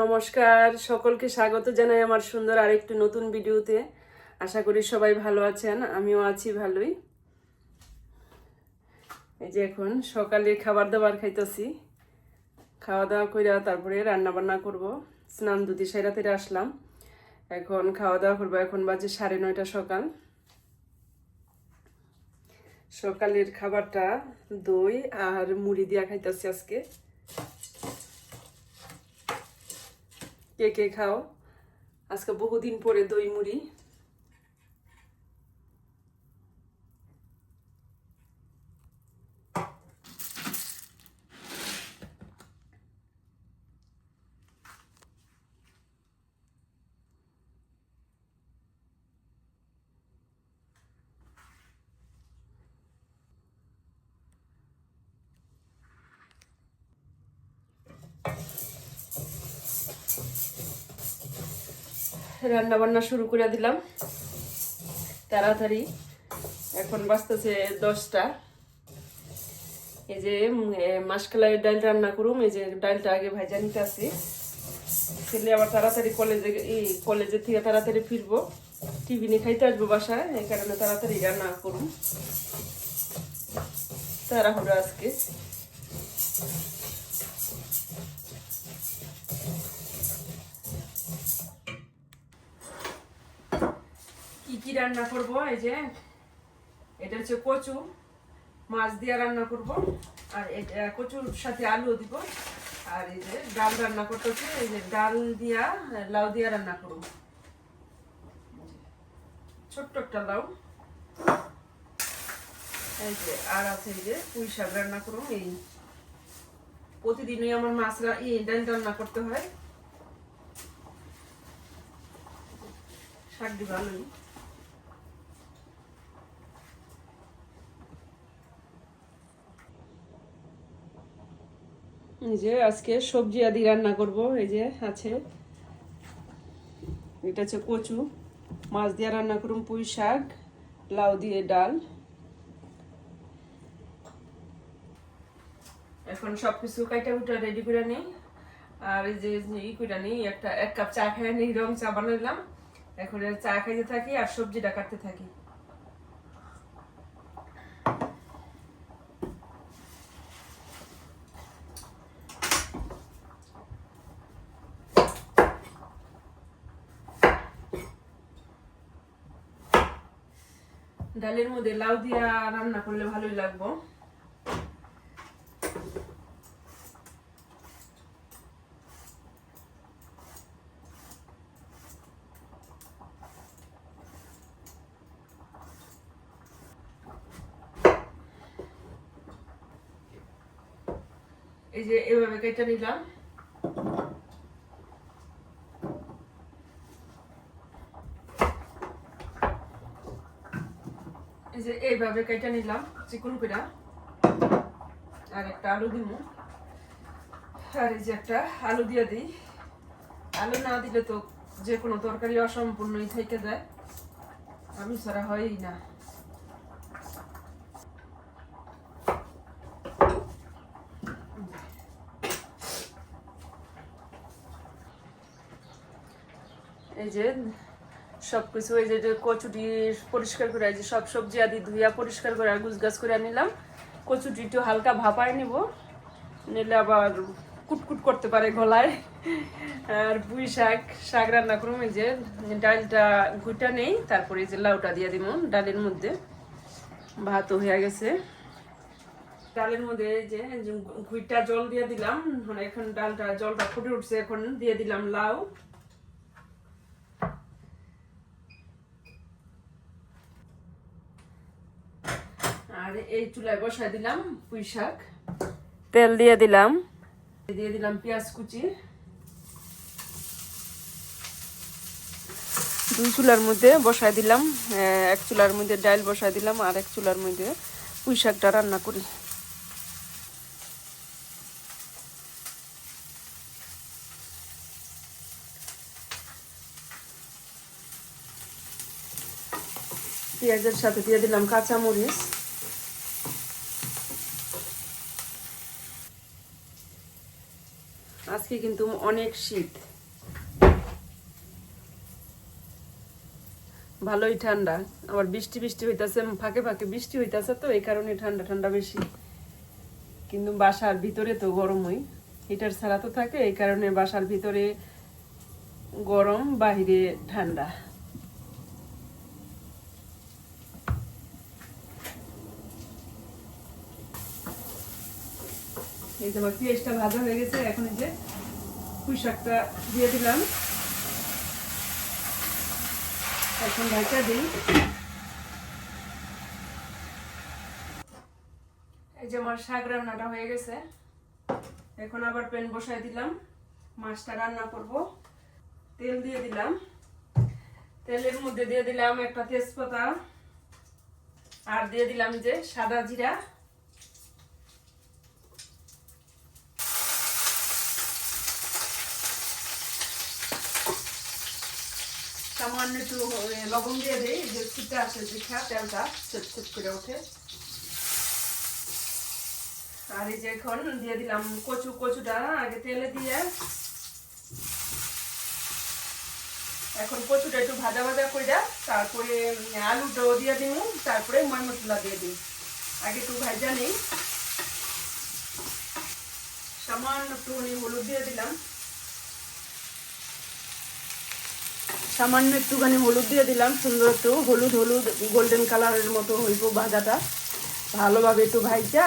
নমস্কার, সকলকে স্বাগত জানাই আমার সুন্দর আরেকটি নতুন ভিডিওতে। আশা করি সবাই ভালো আছেন, আমিও আছি ভালোই। এই যে এখন সকালে খাবার দাবার খাইতেছি। খাওয়া দাওয়া করে তারপরে রান্না বান্না করব। স্নান দুটি তেরে আসলাম। এখন খাওয়া দাওয়া করব, এখন বাজে সাড়ে নয়টা সকাল। সকালের খাবারটা দই আর মুড়ি দিয়া খাইতেছি আজকে। কে কে খাও? আজকে বহুদিন পরে দই মুড়ি। রান্না বান্না শুরু করে দিলাম। তাড়াতাড়ি। এখন বাঁচতেছে দশটা। এই যে মাসকালাইয়ের ডাল রান্না করুম। এই যে, ডালটা আগে ভাজা নিতে আসি ছেলে আবার তাড়াতাড়ি কলেজে এই কলেজের থেকে তাড়াতাড়ি ফিরবো। টিভি নিয়ে খাইতে আসব বাসায়, এই কারণে তাড়াতাড়ি রান্না করুম। তাড়াহুড়ো আজকে। কি কি রান্না করব? এই যে, এটা হচ্ছে কচু, মাছ দিয়ে রান্না করব। আর এটা কচুর সাথে আলু দিব। আর এই যে ডাল রান্না করতেছে এই যে ডাল দিয়া, লাউ দিয়া রান্না করব। ছোট্ট একটা লাউ। এই যে, আর আছে এই যে পুঁই শাক রান্না করুন এই। প্রতিদিনই আমার মাছ এই ডাল রান্না করতে হয়। শাক দি এই যে আজকে সবজি আদি রান্না করব, এই যে আছে। এটা হচ্ছে কচু। মাছ দিয়ে রান্না করুন পুঁই শাক, লাউ দিয়ে ডাল। এখন সব কিছু কাইটা উটা রেডি করে নিই। আর এই যে ই করে নিই, একটা এক কাপ চা খাই নিই, রং চা বানাইলাম। এখন চা খাইতে থাকি আর সবজিটা কাটতে থাকি। ডালের মধ্যে লাউ দিয়া রান্না করলে ভালোই লাগবো। এই যে এভাবে কেটে নিলাম। এই যে এইভাবে কেটে নিলাম, চিকন করে। আর একটা আলু দিব আর এই যে একটা আলু দিয়ে দিই। আলু না দিলে তো যে কোনো তরকারি অসম্পূর্ণই থেকে যায়। আমি ছাড়া হয়ই না। এই যে সব কিছু এই যে কচুটি পরিষ্কার করে যে সব সবজি আদি ধুইয়া পরিষ্কার করে গুছ গাছ করে নিলাম। কচুটি একটু হালকা ভাপায় নিব, নিলে আবার কুটকুট করতে পারে গলায়। আর পুঁই শাক শাক রান্না করুম, এই যে ডালটা ঘুটা নেই, তারপরে এই যে লাউটা দিয়ে দিব ডালের মধ্যে। ভাতও হয়ে গেছে। ডালের মধ্যে যে ঘুইটা জল দিয়ে দিলাম মানে এখন ডালটা জলটা ফুটে উঠছে, এখন দিয়ে দিলাম লাউ। আর এই চুলায় বসাই দিলাম পুঁই শাক। তেল দিয়ে দিলাম। দিয়ে দিলাম পেঁয়াজ কুচি। দুই চুলার মধ্যে বসাই দিলাম এক চুলার মধ্যে ডাল বসাই দিলাম আর এক চুলার মধ্যে পুঁই শাকটা রান্না করি। পেঁয়াজের সাথে দিয়ে দিলাম কাঁচা মরিচ আজকে কিন্তু অনেক শীত। ভালোই ঠান্ডা। আবার বৃষ্টি বৃষ্টি হইতাছে, ফাঁকে ফাঁকে বৃষ্টি হইতেছে তো, এই কারণে ঠান্ডা ঠান্ডা বেশি। কিন্তু বাসার ভিতরে তো গরমই। হিটার ছাড়া তো থাকে, এই কারণে বাসার ভিতরে গরম, বাহিরে ঠান্ডা। এই যে আমার পেঁয়াজটা ভাজা হয়ে গেছে, এখন যে পুঁই শাকটা দিয়ে দিলাম। এখন ঢাকা দিই। এই যে আমার শাক রান্নাটা হয়ে গেছে। এখন আবার প্যান বসাই দিলাম। মাছটা রান্না করব। তেল দিয়ে দিলাম। তেলের মধ্যে দিয়ে দিলাম একটা তেজপাতা। আর দিয়ে দিলাম যে সাদা জিরা। সামান্য একটু লবণ দিয়ে দিই, যে ফুটে আসে দেখা তেলটা ছোট ছোট করে ওঠে। আর এই যে এখন দিয়ে দিলাম কচু, কচুটা আগে তেলে দিয়ে। এখন কচুটা একটু ভাজা ভাজা করে তারপরে আলুটাও দিয়ে দিব তারপরে ময় মশলা দিয়ে দিই আগে একটু ভাজা নেই। সামান্য একটু হলুদ দিয়ে দিলাম। সামান্য একটুখানি হলুদ দিয়ে দিলাম, সুন্দর একটু হলুদ হলুদ গোল্ডেন কালারের মতো হইব ভাজাটা। ভালোভাবে একটু ভাইজা,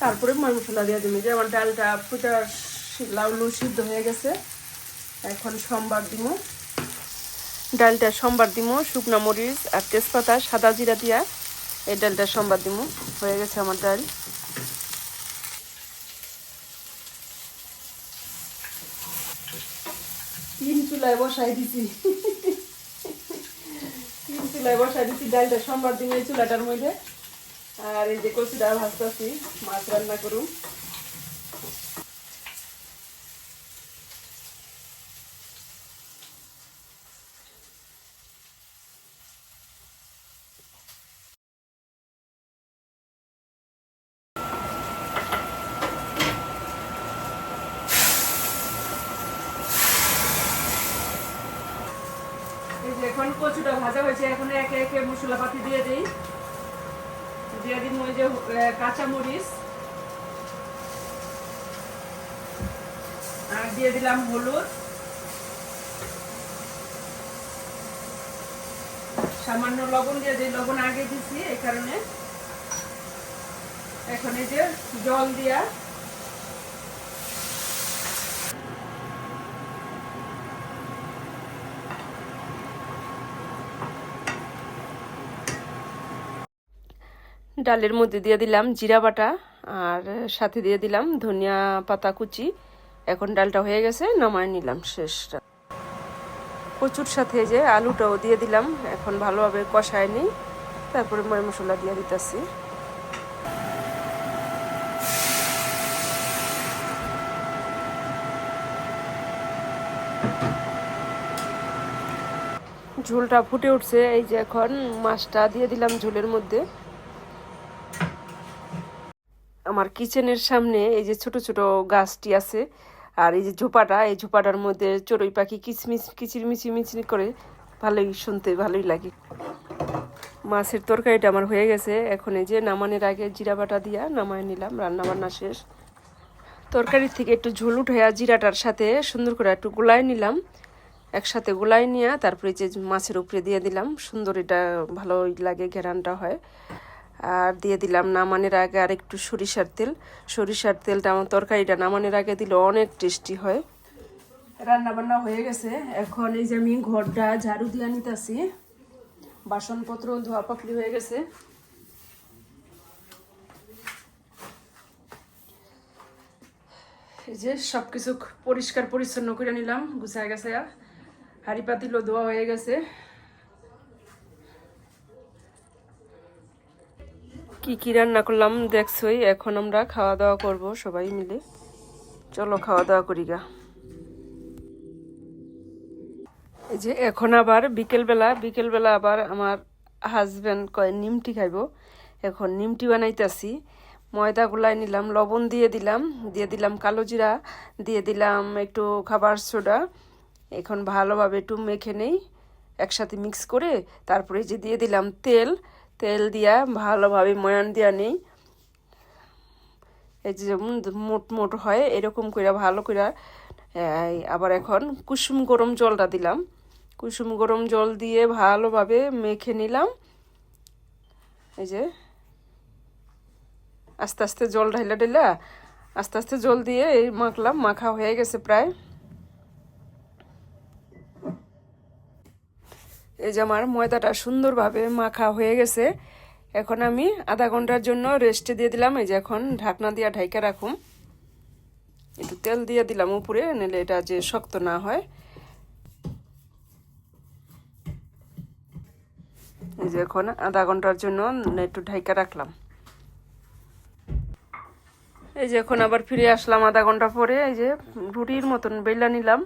তারপরে ময় মশলা দিয়ে দিবি। যে আমার ডালটা ফুটা লাউলু সিদ্ধ হয়ে গেছে, এখন সোমবার দিব। ডালটা সোমবার দিব, শুকনা মরিচ আর তেজপাতা, সাদা জিরা দিয়া এই ডালটা সোমবার দিব। হয়ে গেছে আমার ডাল। চুলায় বসাই দিছি। চুলায় বসাই দিছি, ডালটা সোমবার দিন এই চুলাটার মধ্যে। আর এই যে কচুটা ভাজতেছি, মাছ রান্না করুন এই যে এখন ভাজা হয়েছে, এখন একে একে মশলাপাতি দিয়ে দিই। দিয়ে দিন ওই যে কাঁচা মরিচ আর দিয়ে দিলাম হলুদ। সামান্য লবণ দিয়ে দিই, লবণ আগে দিছি এই কারণে। এখন এই যে জল দিয়া ডালের মধ্যে দিয়ে দিলাম জিরা বাটা আর সাথে দিয়ে দিলাম ধনিয়া পাতা কুচি। এখন ডালটা হয়ে গেছে, নামায় নিলাম শেষটা। কচুর সাথে যে আলুটাও দিয়ে দিলাম, এখন ভালোভাবে কষায় নিই। তারপরে ময় মশলা দিয়ে দিতেছি। ঝোলটা ফুটে উঠছে, এই যে এখন মাছটা দিয়ে দিলাম ঝোলের মধ্যে। আমার কিচেনের সামনে এই যে ছোট ছোট গাছটি আছে, আর এই যে ঝোপাটা, এই ঝোপাটার মধ্যে চড়ুই পাখি কিচমিচ, কিচিরমিচি মিচি মিচি করে ভালোই শুনতে, ভালোই লাগে। মাছের তরকারিটা আমার হয়ে গেছে। এখন এই যে নামানোর আগে জিরা বাটা দিয়া নামায় নিলাম রান্না বান্না শেষ। তরকারির থেকে একটু ঝোল উঠে জিরাটার সাথে সুন্দর করে একটু গোলায় নিলাম। একসাথে গোলায় নিয়ে তারপরে যে মাছের উপরে দিয়ে দিলাম। সুন্দর এটা ভালোই লাগে, ঘেরানটা হয়। আর দিয়ে দিলাম নামানোর আগে আর একটু সরিষার তেল। সরিষার তেলটা আমার তরকারিটা নামানোর আগে দিলে অনেক টেস্টি হয়। রান্না বান্না হয়ে গেছে। এখন এই যে আমি ঘরটা ঝাড়ু দিয়ে নিতেছি। বাসনপত্র ধোয়া পাকলি হয়ে গেছে। এই যে সব কিছু পরিষ্কার পরিচ্ছন্ন করে নিলাম, গুছায় গেছে। আর হাড়ি পাতিলও ধোয়া হয়ে গেছে। কি কি রান্না করলাম দেখছই, এখন আমরা খাওয়া দাওয়া করব সবাই মিলে। চলো খাওয়া দাওয়া করি গা। এই যে এখন আবার বিকেলবেলা বিকেলবেলা আবার আমার হাজব্যান্ড কয়, নিমটি খাইব। এখন নিমটি বানাইতেছি। ময়দা গুলাই নিলাম, লবণ দিয়ে দিলাম দিয়ে দিলাম কালো জিরা, দিয়ে দিলাম একটু খাবার সোডা। এখন ভালোভাবে একটু মেখে নেই, একসাথে মিক্স করে তারপরে যে দিয়ে দিলাম তেল। তেল দিয়া ভালোভাবে ময়ান দিয়া নেই। এই যে যেমন মোট মোট হয়, এরকম করে ভালো করে আবার এখন কুসুম গরম জলটা দিলাম। কুসুম গরম জল দিয়ে ভালোভাবে মেখে নিলাম। এই যে আস্তে আস্তে জল ঢাইলা ঢাইলা, আস্তে আস্তে জল দিয়ে এই মাখলাম, মাখা হয়ে গেছে প্রায়। এই যে আমার ময়দাটা সুন্দরভাবে মাখা হয়ে গেছে। এখন আমি আধা ঘণ্টার জন্য রেস্টে দিয়ে দিলাম। এই যে এখন ঢাকনা দিয়ে ঢাইকা রাখুম। একটু তেল দিয়ে দিলাম উপরে নিলে এটা যে শক্ত না হয়। এই যে এখন আধা ঘণ্টার জন্য একটু ঢাইকা রাখলাম। এই যে এখন আবার ফিরে আসলাম আধা ঘণ্টা পরে। এই যে রুটির মতন বেলা নিলাম।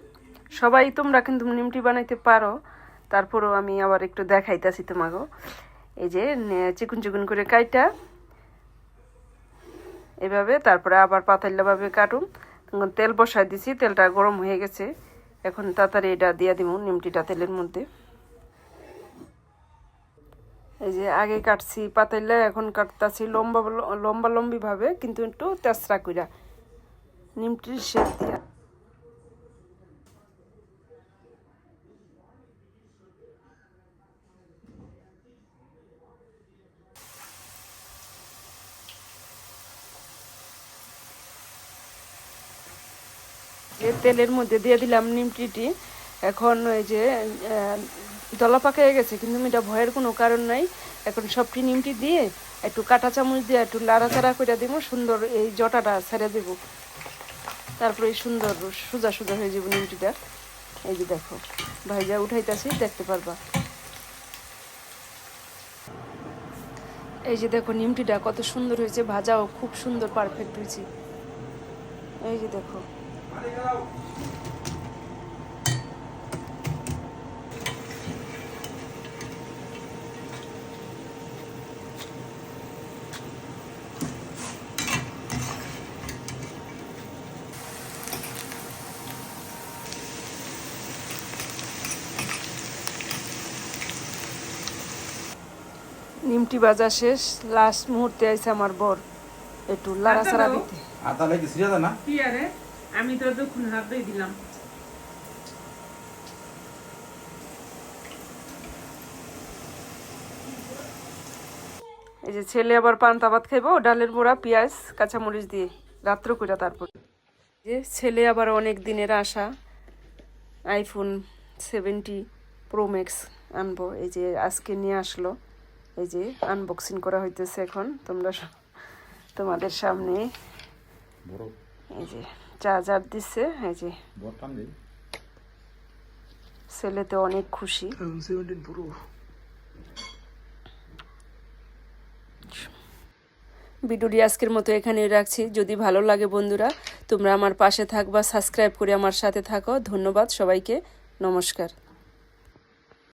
সবাই তোমরা কিন্তু নিমটি বানাইতে পারো। তারপরেও আমি আবার একটু দেখাইতেছি তোমাকে এই যে চিকুন চিকুন করে কাইটা। এভাবে, তারপরে আবার পাতাইলাভাবে কাটুন তখন তেল বসাই দিছি, তেলটা গরম হয়ে গেছে। এখন তাড়াতাড়ি এটা দিয়ে দিব নিমটিটা তেলের মধ্যে। এই যে, আগে কাটছি পাতাইলে এখন কাটতাছি লম্বা লম্বা লম্বি ভাবে কিন্তু একটু তেসরা কইরা। নিমটির শেপ দিয়া। তেলের মধ্যে দিয়ে দিলাম নিমটিটি এখন ওই যে দলা পাকায় গেছে, কিন্তু এটা ভয়ের কোনো কারণ নাই। এখন সবটি নিমটি দিয়ে একটু কাটা চামচ দিয়ে একটু লাড়াচাড়া করে দিব, সুন্দর এই জটাটা ছেড়ে দেব। তারপরে এই সুন্দর সোজা সোজা হয়ে যাব নিমটিটা এই যে দেখো, ভাইজা উঠাইতেছি, দেখতে পারবা। এই যে দেখো নিমটিটা কত সুন্দর হয়েছে, ভাজাও খুব সুন্দর পারফেক্ট হয়েছে। এই যে দেখো। নিমটি বাজা শেষ লাস্ট মুহূর্তে আইছে আমার বর। একটু লাড়াচাড়া দিতে। আর তাহলে কি সিরিয়াস না? কি আরে? আমি তো তখন হাত দিয়ে দিলাম। এই যে ছেলে আবার পান্তা ভাত খাইবো ডালের বড়া পেঁয়াজ কাঁচামরিচ দিয়ে। রাত্র কইরা তারপর। যে ছেলে আবার অনেক দিনের আশা আইফোন সেভেন্টি প্রো ম্যাক্স আনব। এই যে আজকে নিয়ে আসলো। এই যে আনবক্সিং করা হইতেছে এখন। তোমরা তোমাদের সামনে এই যে চার্জার দিছে এই যে বটম টান দিই ছেলে তো অনেক খুশি পুরো। ভিডিওটি আজকের মতো এখানেই রাখছি। যদি ভালো লাগে বন্ধুরা তোমরা আমার পাশে থাকবা সাবস্ক্রাইব করে আমার সাথে থাকো। ধন্যবাদ সবাইকে। নমস্কার।